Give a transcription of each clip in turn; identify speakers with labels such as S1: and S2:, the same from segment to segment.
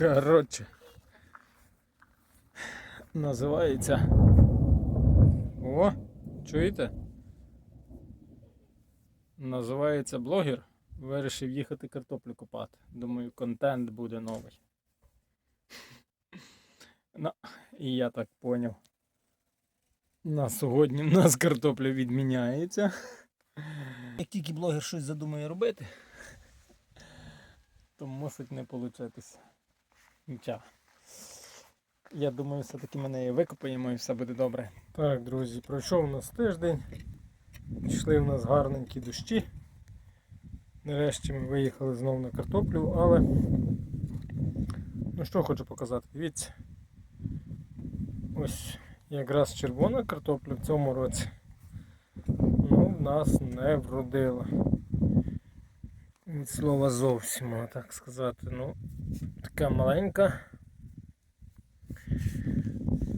S1: Коротше. Називається. О, чуєте? Називається блогер. Вирішив їхати картоплю копати. Думаю, контент буде новий. Ну, і я так поняв. На сьогодні в нас картопля відміняється. Як тільки блогер щось задумає робити, то мусить не получитися. Нічого. Я думаю, все-таки ми неї викопаємо і все буде добре. Так, друзі, пройшов у нас тиждень. Пішли в нас гарненькі дощі. Нарешті ми виїхали знову на картоплю, але ну що хочу показати, дивіться. Ось якраз червона картопля в цьому році. Ну, в нас не вродила. Від слова зовсім, так сказати. Ну, така маленька.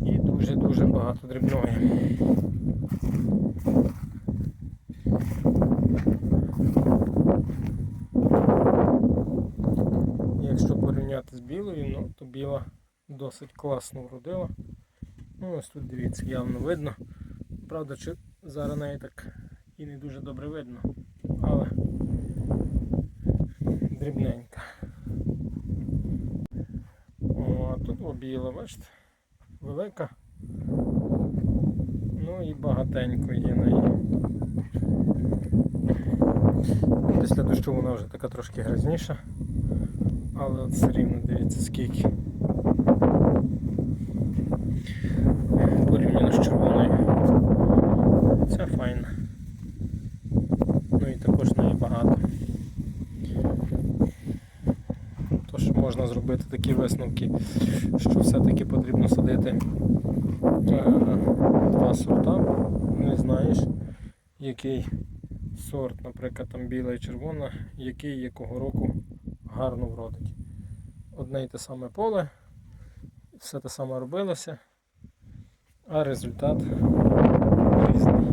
S1: І дуже-дуже багато дрібної. Якщо порівняти з білою, ну то біла досить класно вродила. Ну ось тут дивіться, явно видно. Правда, чи зараз неї так і не дуже добре видно, але дрібненька. О, а тут обіла, бачите, велика. Ну і багатенько є неї. Після дощу вона вже така трошки грязніша, але от все рівно дивіться скільки. Порівняно з червоною. Це файно. Ну і також неї багато. Тож можна зробити такі висновки, що все-таки потрібно садити е, два сорта. Не знаєш, який сорт, наприклад, там біла і червона, який якого року гарно вродить. Одне й те саме поле, все те саме робилося, а результат різний.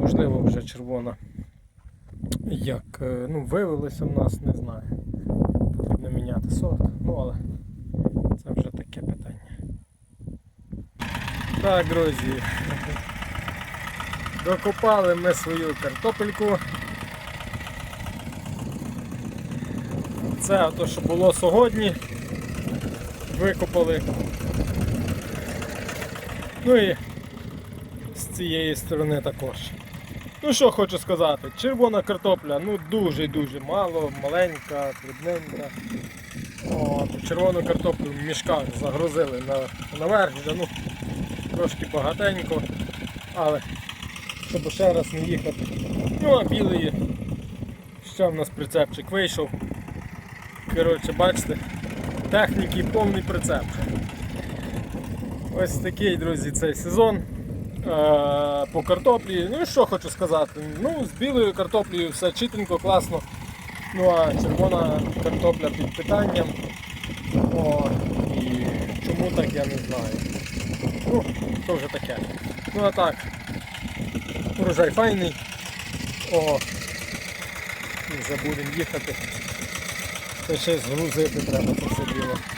S1: Можливо, вже червона як е, ну, виявилося в нас, не знаю. Міняти сорт, ну але це вже таке питання. Так, друзі. Докопали ми свою картопельку. Це те, що було сьогодні. Викопали. Ну і з цієї сторони також. Ну що хочу сказати, червона картопля ну дуже-дуже мало, маленька, дрібненька. Червону картоплю в мішках загрузили на, наверх, вже, ну, трошки багатенько, але щоб ще раз не їхати. Ну а білої ще в нас прицепчик вийшов. Коротше, бачите, техніки повний прицеп. Ось такий, друзі, цей сезон. Е, По картоплі. Ну і що хочу сказати. Ну, з білою картоплею все чітенько, класно. Ну а червона картопля під питанням. О, і чому так я не знаю. Ну, то вже таке. Ну а так, урожай файний. О, і вже будемо їхати. Та ще згрузити треба це все.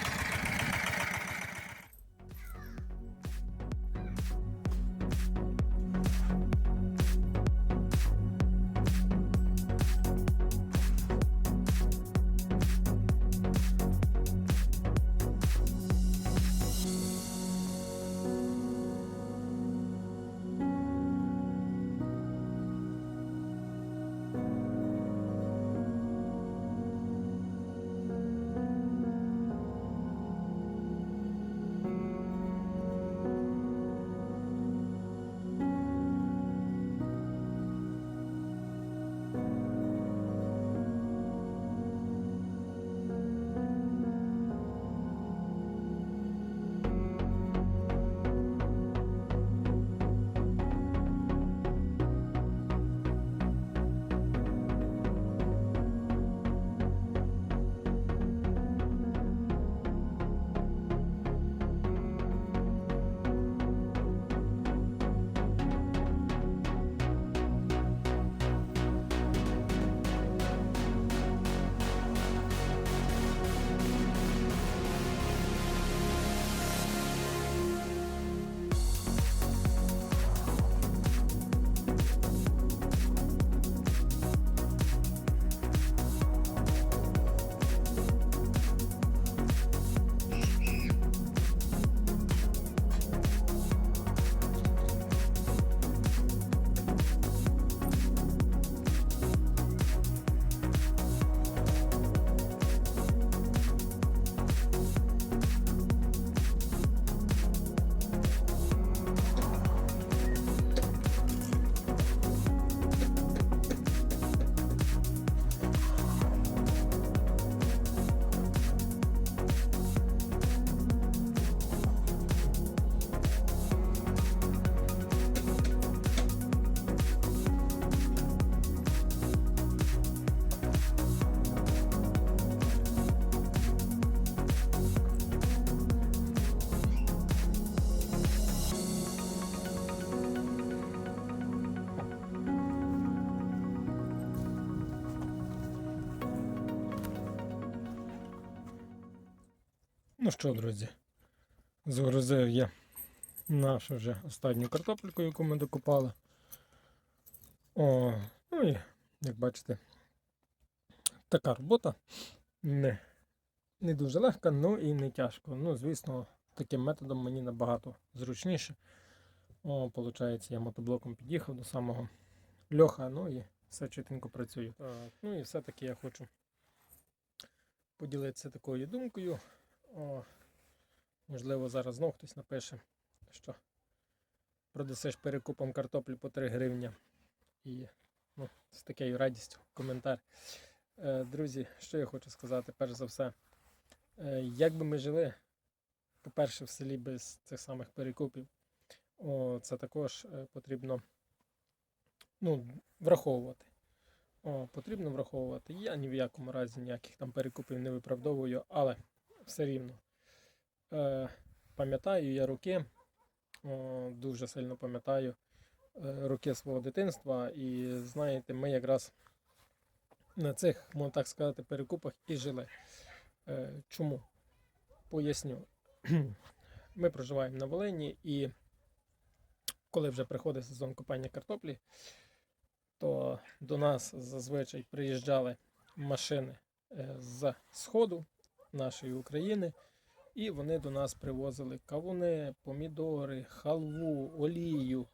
S1: Ну що, друзі, загрузив я нашу вже останню картопельку, яку ми докупали. О, ну і, як бачите, така робота. Не, не дуже легка, ну і не тяжко. Ну, звісно, таким методом мені набагато зручніше. О, Получається, я мотоблоком під'їхав до самого льоха, ну і все чітенько працює. Ну і все-таки я хочу поділитися такою думкою. О, можливо, зараз знов хтось напише, що продасиш перекупом картоплі по 3 гривні. І ну, з такою радістю коментар. Е, друзі, що я хочу сказати, перш за все, е, як би ми жили, по-перше, в селі без цих самих перекупів, о, це також е, потрібно ну, враховувати. О, потрібно враховувати. Я ні в якому разі ніяких там перекупів не виправдовую, але все рівно. Е, пам'ятаю я роки, о, дуже сильно пам'ятаю е, роки свого дитинства. І знаєте, ми якраз на цих, можна так сказати, перекупах і жили. Е, чому? Поясню. Ми проживаємо на Волині і коли вже приходить сезон купання картоплі, то до нас зазвичай приїжджали машини е, з сходу нашої України, і вони до нас привозили кавуни, помідори, халву, олію.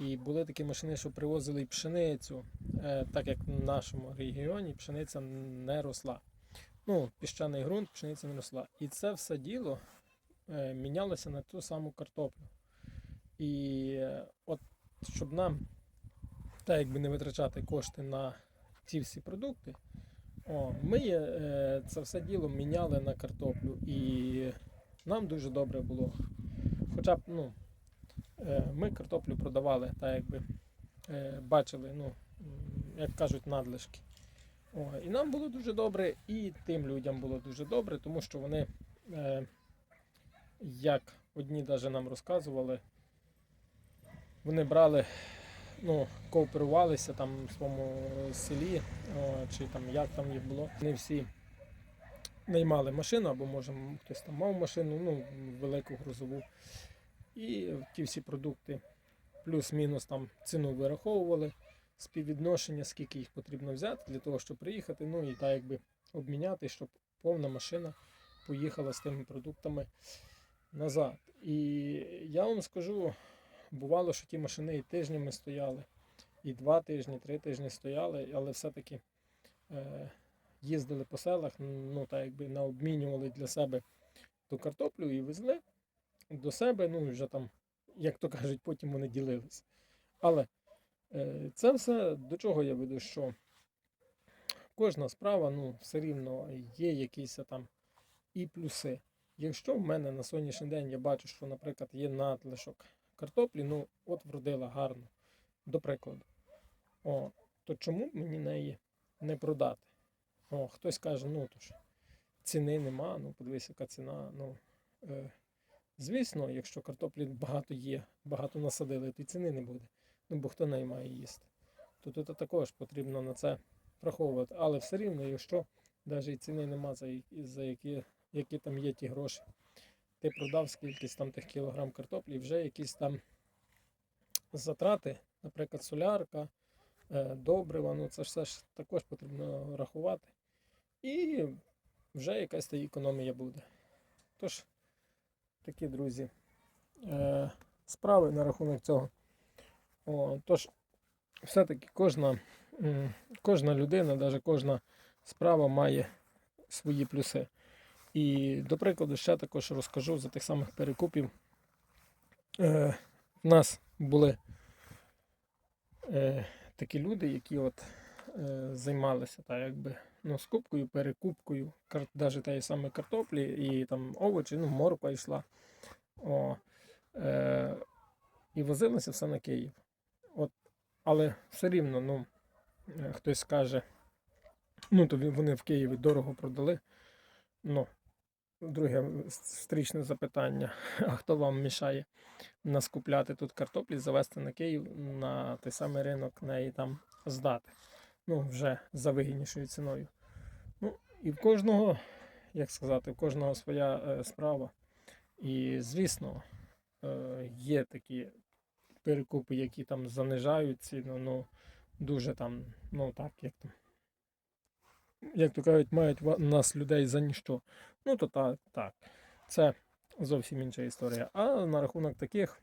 S1: І були такі машини, що привозили пшеницю, Е, так як в нашому регіоні пшениця не росла. Ну, піщаний ґрунт, пшениця не росла. І це все діло е, мінялося на ту саму картоплю. І е, от щоб нам так якби не витрачати кошти на ці всі продукти, о, ми е, це все діло міняли на картоплю. І нам дуже добре було. Хоча б ну, е, ми картоплю продавали, так якби е, бачили, ну, як кажуть, надлишки. О, і нам було дуже добре, і тим людям було дуже добре, тому що вони, як одні навіть нам розказували, вони брали, ну, кооперувалися там в своєму селі, чи там як там їх було. Вони всі наймали машину, або може хтось там мав машину, ну, велику грузову. І ті всі продукти плюс-мінус там ціну вираховували, співвідношення, скільки їх потрібно взяти для того, щоб приїхати, ну і так якби обміняти, щоб повна машина поїхала з тими продуктами назад. І я вам скажу, бувало, що ті машини і тижнями стояли, і два тижні, три тижні стояли, але все-таки е, їздили по селах, ну так якби наобмінювали для себе ту картоплю і везли до себе, ну вже там, як то кажуть, потім вони ділились. Але е, це все до чого я веду, що кожна справа, ну, все рівно є якісь там і плюси. Якщо в мене на сьогоднішній день я бачу, що, наприклад, є надлишок картоплі, ну от вродила гарно, до прикладу, о, то чому б мені неї не продати? О, хтось каже, ну то ж ціни нема, ну подивись, яка ціна. Ну, е, звісно, якщо картоплі багато є, багато насадили, то й ціни не буде. Ну бо хто неї має їсти. То тут також потрібно на це враховувати. Але все рівно, якщо навіть і ціни нема, за, за які, які там є ті гроші, ти продав скількись там тих кілограм картоплі, вже якісь там затрати, наприклад, солярка, е, добрива, ну це ж все ж також потрібно рахувати. І вже якась та економія буде. Тож, такі друзі, е, справи на рахунок цього. О, тож, все-таки кожна, кожна людина, навіть кожна справа має свої плюси. І, до прикладу, ще також розкажу за тих самих перекупів. Е, в нас були е, такі люди, які от е, займалися так, якби, ну, скупкою, перекупкою, навіть тієї самої картоплі і там овочі, ну, морква йшла. О, е, і возилося все на Київ. От, але все рівно, ну, е, хтось скаже, ну, то вони в Києві дорого продали. Ну, друге стрічне запитання: а хто вам мішає нас купляти тут картоплі, завести на Київ на той самий ринок, неї там здати? Ну, вже за вигіднішою ціною. Ну, і в кожного як сказати, у кожного своя е, справа. І, звісно, е, є такі перекупи, які там занижають ціну, ну дуже там, ну так, як там. Як то кажуть, мають нас людей за ніщо. Ну, то так, так. Це зовсім інша історія. А на рахунок таких,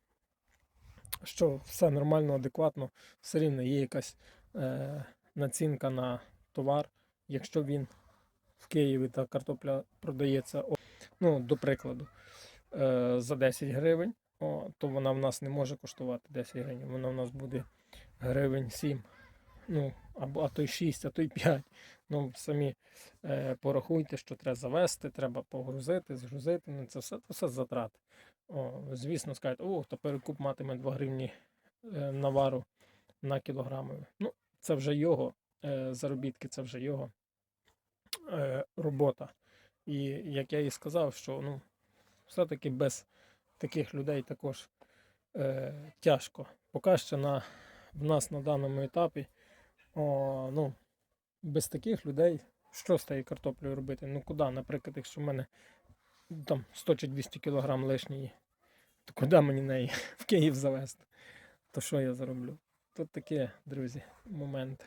S1: що все нормально, адекватно, все рівно є якась е, націнка на товар, якщо він в Києві та картопля продається, ну, до прикладу, е, за 10 гривень, о, то вона в нас не може коштувати 10 гривень, вона в нас буде гривень 7. Ну, або а то й 6, а то й 5. Ну, самі е, порахуйте, що треба завести, треба погрузити, згрузити. Ну, це все, це все затрати. О, звісно, скажуть, о, то перекуп матиме 2 гривні е, навару на кілограми. Ну, це вже його е, заробітки, це вже його е, робота. І як я і сказав, що ну, все-таки без таких людей також е, тяжко. Поки що на, в нас на даному етапі, о, ну, без таких людей, що з тією картоплею робити? Ну куди, наприклад, якщо в мене там 100 чи 200 кілограм лишньої, то куди мені неї в Київ завезти? То що я зароблю? Тут такі, друзі, моменти.